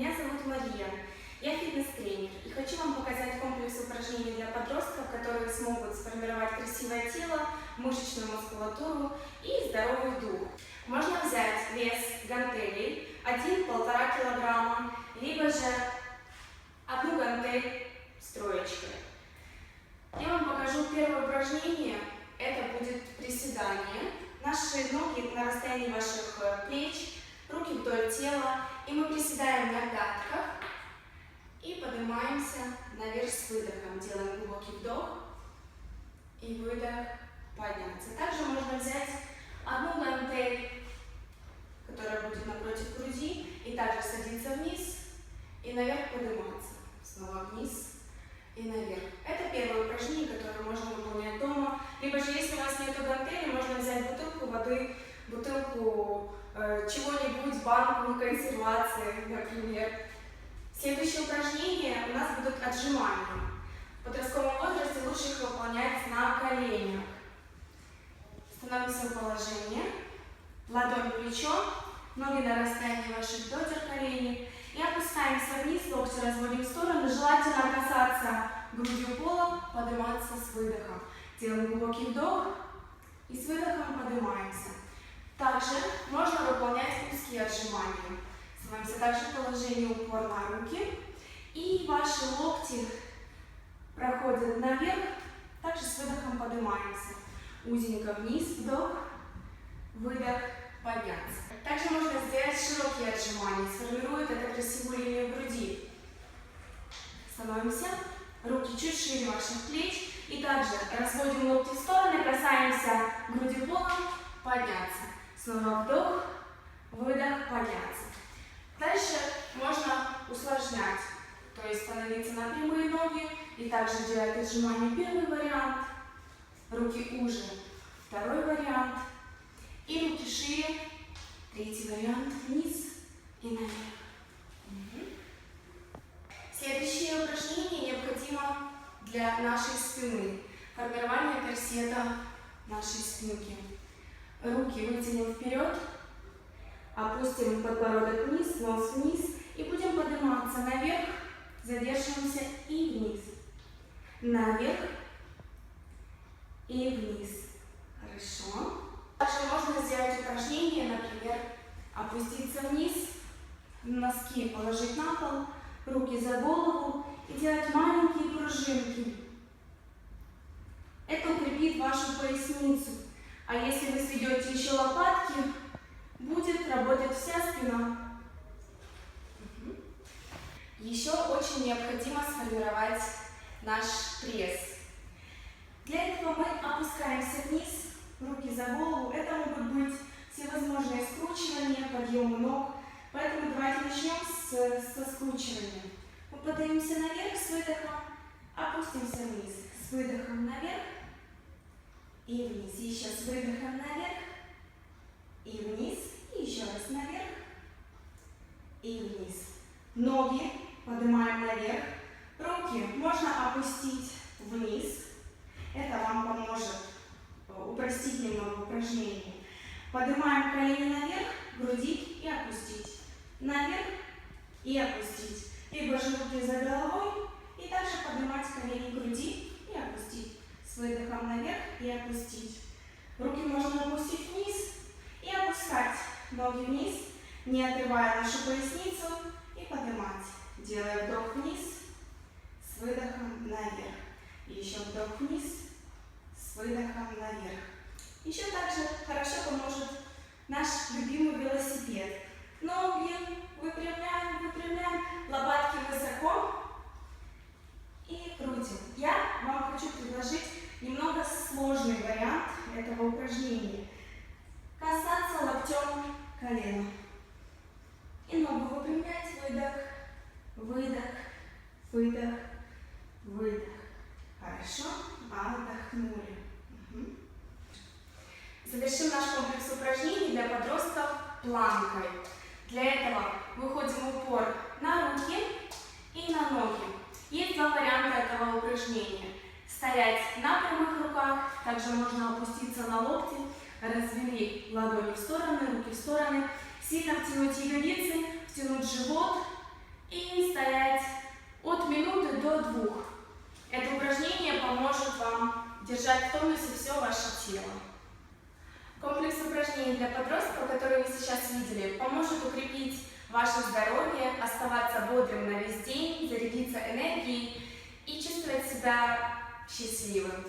Меня зовут Мария. Я фитнес-тренер и хочу вам показать комплекс упражнений для подростков, которые смогут сформировать красивое тело, мышечную мускулатуру и здоровый дух. Можно взять вес гантелей 1-1,5 килограмма, либо же одну гантель с троечкой. Я вам покажу первое упражнение. Это будет приседание. Наши ноги на расстоянии ваших плеч, руки вдоль тела. И мы приседаем на пятках и поднимаемся наверх с выдохом. Делаем глубокий вдох и выдох, подняться. Также можно взять одну гантель, которая будет напротив груди, и также садиться вниз и наверх подниматься. Снова вниз и наверх. Это первое упражнение, которое можно выполнять дома. Либо же, если у вас нет гантели, можно взять бутылку воды, бутылку э, чего-нибудь, банку консервации, например. Следующее упражнение у нас будут отжимания. В подростковом возрасте лучше их выполнять на коленях. Становимся в положение. Ладонь плечо, ноги на расстоянии ваших бедер, колени. И опускаемся вниз, локти разводим в сторону. Желательно касаться грудью пола, подниматься с выдохом. Делаем глубокий вдох и с выдохом поднимаемся. Также можно выполнять узкие отжимания. Становимся также в положении упор на руки. И ваши локти проходят наверх. Также с выдохом поднимаемся. Узенько вниз, вдох, выдох, подняться. Также можно сделать широкие отжимания, сформирует это красивую линию груди. Становимся, руки чуть шире ваших плеч. И также разводим локти в стороны, касаемся груди пола, подняться. Снова вдох, выдох, подняться. Дальше можно усложнять, то есть становиться на прямые ноги и также делать отжимания. Первый вариант, руки уже. Второй вариант, и руки шире. Третий вариант вниз и наверх. Угу. Следующее упражнение необходимо для нашей спины. Формирование корсета нашей спинки. Руки вытянем вперед, опустим подбородок вниз, нос вниз и будем подниматься наверх, задерживаемся и вниз. Наверх и вниз. Хорошо. Также можно сделать упражнение, например, опуститься вниз, носки положить на пол, руки за голову и делать маленькие пружинки. Это укрепит вашу поясницу. А если вы сведете еще лопатки, будет работать вся спина. Еще очень необходимо сформировать наш пресс. Для этого мы опускаемся вниз, руки за голову. Это могут быть всевозможные скручивания, подъемы ног. Поэтому давайте начнем с, со скручивания. Мы подаемся наверх с выдохом, опустимся вниз. С выдохом наверх и вниз. Еще с выдохом наверх и вниз. И еще раз наверх и вниз. Ноги поднимаем наверх. Руки можно опустить вниз. Это вам поможет упростить немного упражнение. Поднимаем колени наверх, грудить и опустить. Наверх и опустить. Либо же руки за головой и также поднимать колени груди и опустить. С выдохом наверх и опустить. Руки можно опустить вниз и опускать ноги вниз, не отрывая нашу поясницу и поднимать. Делая вдох вниз, с выдохом наверх. еще вдох вниз, с выдохом наверх. Еще также хорошо поможет наш любимый велосипед. Ноги выпрямляем, выпрямляем, лопатки высоко и крутим. Я вам хочу предложить немного сложный вариант этого упражнения. Касаться колена. И ногу выпрямлять, выдох, выдох, выдох, выдох. Хорошо? Отдохнули. Угу. Завершим наш комплекс упражнений для подростков планкой. Для этого выходим упор на руки и на ноги. Есть два варианта этого упражнения. Стоять на прямых руках, также можно опуститься на локти, развели ладони в стороны, руки в стороны, сильно втянуть ягодицы, втянуть живот и стоять от минуты до двух. Это упражнение поможет вам держать в тонусе все ваше тело. Комплекс упражнений для подростков, который вы сейчас видели, поможет укрепить ваше здоровье, оставаться бодрым на весь день, зарядиться энергией и чувствовать себя счастливым.